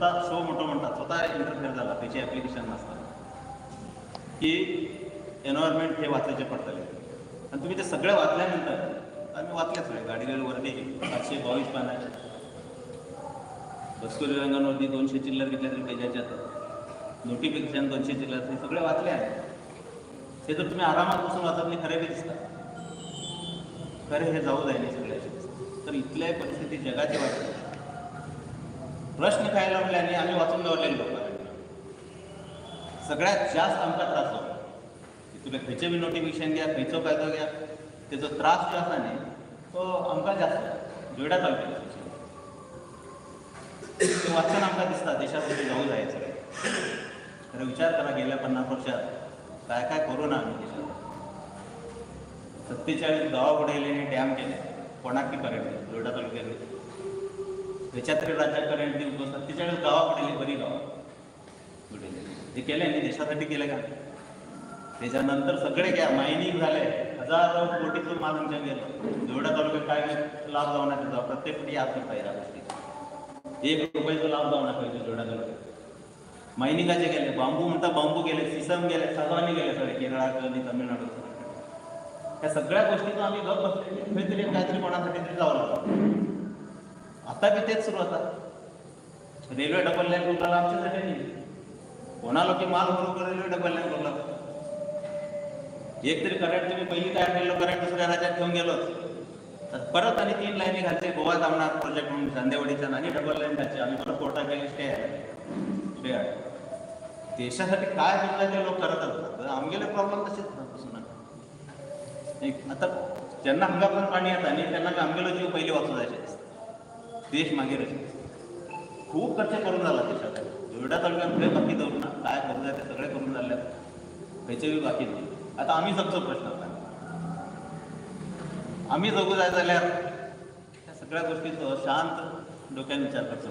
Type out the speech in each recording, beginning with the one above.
स्वतः शो मोठं म्हणतात. स्वतः इंटरफेअर झाला. त्याची ॲप्लिकेशन नसतात की एन्व्हायरमेंट हे वाचायचे पडतले आणि तुम्ही ते सगळं वाचल्यानंतर आम्ही वाचल्याच वेळ गाडीवर वरती पाचशे बावीस पान आहे रंगांवरती दोनशे चिल्लर घेतल्या तरी पेजाच्यात नोटिफिकेशन दोनशे चिल्लर. हे सगळे वाचले आहे. हे जर तुम्ही आरामात बसून वाचत नाही खरे बी दिसतात खरे हे जाऊ जायने सगळ्याचे. तर इथल्या परिस्थिती जगाची वाटते. प्रश्न खायला म्हणल्याने आम्ही वाचून गावलेले लोक सगळ्यात जास्त आमचा त्रास होतो. की तुम्ही खंयचे बी नोटिफिकेशन घ्या खंयचो कायदो घ्या. त्याचो त्रास जो आसा न्ही तो आमकां जास्त जोड्या तालुक्यात ते वाचून आमकां दिसता देशात कुठे जाऊ जाय सगळे तर विचार करा गेल्या पन्नास वर्षात काय काय करून आम्ही देशात सत्तेचाळीस गावा बुडयले डॅम केले. कोणाक ती करंट दिली तालुक्यात त्याच्यात तरी राज्यात करंट तिच्या वेळेस गावा बुडयली बरी गावा. बुडयली हे केले आणि देशासाठी केलं का? त्याच्यानंतर सगळे घ्या. मायनिंग झाले हजारो कोटीचं माल आमच्या गेलं जेवढ्या तालुक्यात काय लाभ जाऊ नये त्याचा प्रत्येक कोटी याद करता गोष्टी. एक रुपयाचा लाभ जाऊ पाहिजे जेवढ्या तालुक्यात. मायनिंगाचे गेले बांबू म्हणता बांबू गेले सिसम गेले सागवानी गेले सगळे. केरळा कधी तामिळनाडूत या सगळ्या गोष्टीतून आम्ही गप बसले काहीतरी काहीतरी कोणासाठी तरी जावं लागतं. आता बी तेच सुरू होतात रेल्वे डबल लाईन रोडला आमच्यासाठी नाही? कोणाला की माल बरोबर रेल्वे डबल लाईन रोडला एक तरी करंट तुम्ही पहिली काय केलं करंट दुसऱ्या राज्यात घेऊन गेलो. तर परत आणि तीन लाईनी घालते गोवा जामणार प्रोजेक्ट म्हणून चांदेवाडीच्या आणि डबल लाईन घालते आम्ही परत कोर्टा गेले स्टे आहे स्टे आहे देशासाठी काय केलं ते लोक करत असतात. आमगेले प्रॉब्लेम तसेच बसून आता ज्यांना हंगापून पाणी येतं आणि त्यांना आमगेलो जीव पहिले वाचू जायचे. देश मागे राहिले. खूप खर्च करून झाला देशात एवढ्या तालुक्यात खरे बाकी जाऊ ना काय करून जाय ते सगळे करून झाले. खयचे बाकी नाही. आता आम्ही जगचो प्रश्न आम्ही जगू जाय जाल्यार ह्या सगळ्या गोष्टीचो शांत डोक्याने विचार करचो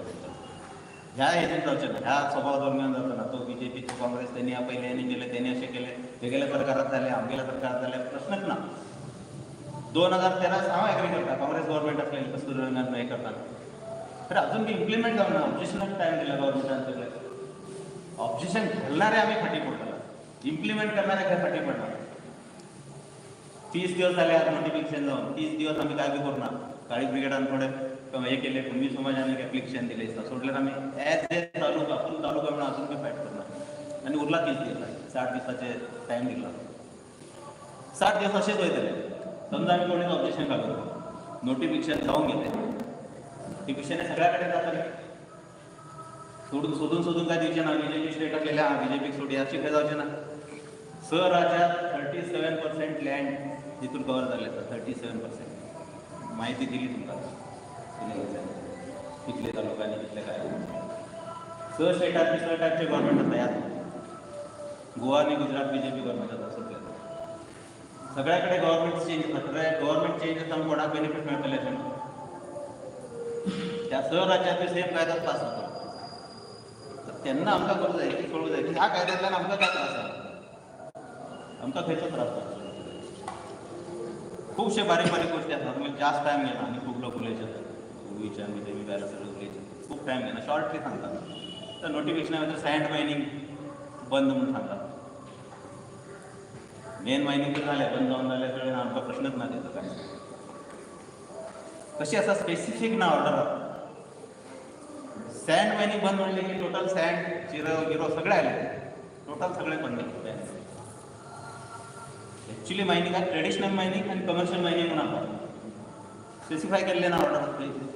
ह्या हेजेन जावचे ना ह्या स्वभाव दरम्यान जातो ना तो बीजेपीचे काँग्रेस त्यांनी या पहिले यांनी केले त्यांनी असे केले वेगळ्या सरकारात झाले आमगेल्या सरकारात झाले प्रश्नच ना दोन हजार तेरा हांव एग्री करता काँग्रेस गव्हर्मेंट असलेली कस्तुरी रंगात हे करताना. तर अजून ते इम्प्लिमेंट जाऊन ना. ऑब्जेक्शनच टाइम दिला गव्हर्मेंटान ऑब्जेक्शन घालणारे आम्ही फाटी पडणार. इम्प्लिमेंट करणारे काय फाटी पडणार? तीस दिवस झाले आज नोटिफिकेशन जाऊन तीस दिवस आम्ही काय बी करू काळी ब्रिगेडान थोडे हे केले. कुणबी समाजाने ऍप्लिकेशन दिले? सोडल्यार आम्ही. ॲज ए तालुका फुल तालुका म्हणून अजून बी फॅट करणार. आणि उरला तीस दिवस साठ दिवसाचे टाइम दिला. साठ दिवस असेच वयतले समजा आम्ही कोणी ऑब्जेक्शन घालू नोटिफिकेशन जाऊन गेले नोटिफिकेशन सगळ्याकडे जातले सोडून शोधून शोधून काय दिवचे ना? बीजेपी स्टेट केल्या हा बीजेपी सोडी अशी काय जावचे ना? सर राज्यात थर्टी सेवन पर्सेंट लँड जिथून कव्हर झाले तर थर्टी सेवन पर्सेंट माहिती दिली तुमकां. कितले लोकांनी तिथले काय? स स्टेटात स टायपचे आता यात. गोवा आणि गुजरात बीजेपी गव्हर्नमेंट आता सगळे सगळ्याकडे गव्हर्नमेंट चेंज सगळे गव्हर्मेंट चेंज जाऊन कोणाक बेनिफिट मिळतले त्या स राज्यात सेम कायदा पास जातो तर त्यांना आमकां करूं जाय की कळूं जाय की ह्या कायद्यांतल्यान आमकां काय त्रास जाला आमकां खंयचो त्रास जाला खुबशे बारीक बारीक गोष्टी आसात म्हणजे जास्त टायम घेना आनी खूब लोक उलयचे गोंयच्या बी बी जाल्यार सगळे उलयचे खूब टायम घेना शॉर्टली सांगता तर नोटिफिकेशना भितर सँड मायनींग बंद म्हणून सांगता मेन मायनींग तर जालें बंद जावन जाल्यार सगळें. आमकां प्रश्नच ना तेचो काय कशी आसा स्पेसिफीक ना ऑर्डर सँड मायनींग बंद म्हणले की टोटल सँड चिरो गिरो सगळे आले टोटल सगळे बंद केले ॲक्च्युली मायनिंग आहे ट्रेडिशनल मायनिंग आणि कमर्शियल मायनिंग म्हणून आपण स्पेसिफाय केलेले ना ऑर्डर पयलीं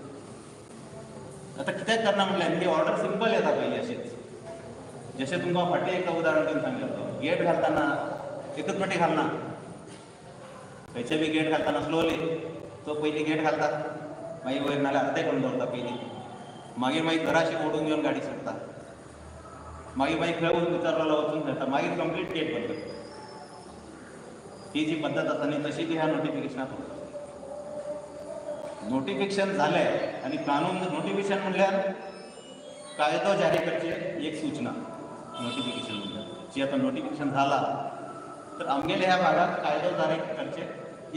आता कित्याक करना म्हटल्यार ही ऑर्डर सिंपल येता पयली अशीच जशें तुमकां फाटीं एक उदाहरण दिवन सांगलेलो गेट घालतना एकच फाटी घालना खंयचे बी गेट घालतना स्लोली तो पयलीं गेट घालता मागीर वयर नाल्यार अर्धे करून दवरता पयलीं मागीर मागीर घराशी ओडून घेवन गाडी सोडटा मागीर मागीर खंय वचून विचारलेलो वचून घेता मागीर कंप्लीट गेट बंद करता ही जी पद्धत आसा न्ही तशी ती ह्या नोटिफिकेशनात नोटिफिकेशन जालें आनी कानून नोटिफिकेशन म्हणल्यार कायदो जारी करचे एक सूचना नोटिफिकेशन म्हणल्यार जी आता नोटिफिकेशन झाला तर आमगेल्या ह्या भागात कायदो जारी करचे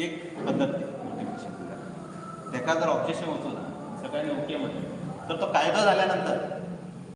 एक पद्धत नोटिफिकेशन म्हणल्यार तेका जर ऑब्जेक्शन ना सगळ्यांनी ओके म्हणलें तर तो कायदा झाल्यानंतर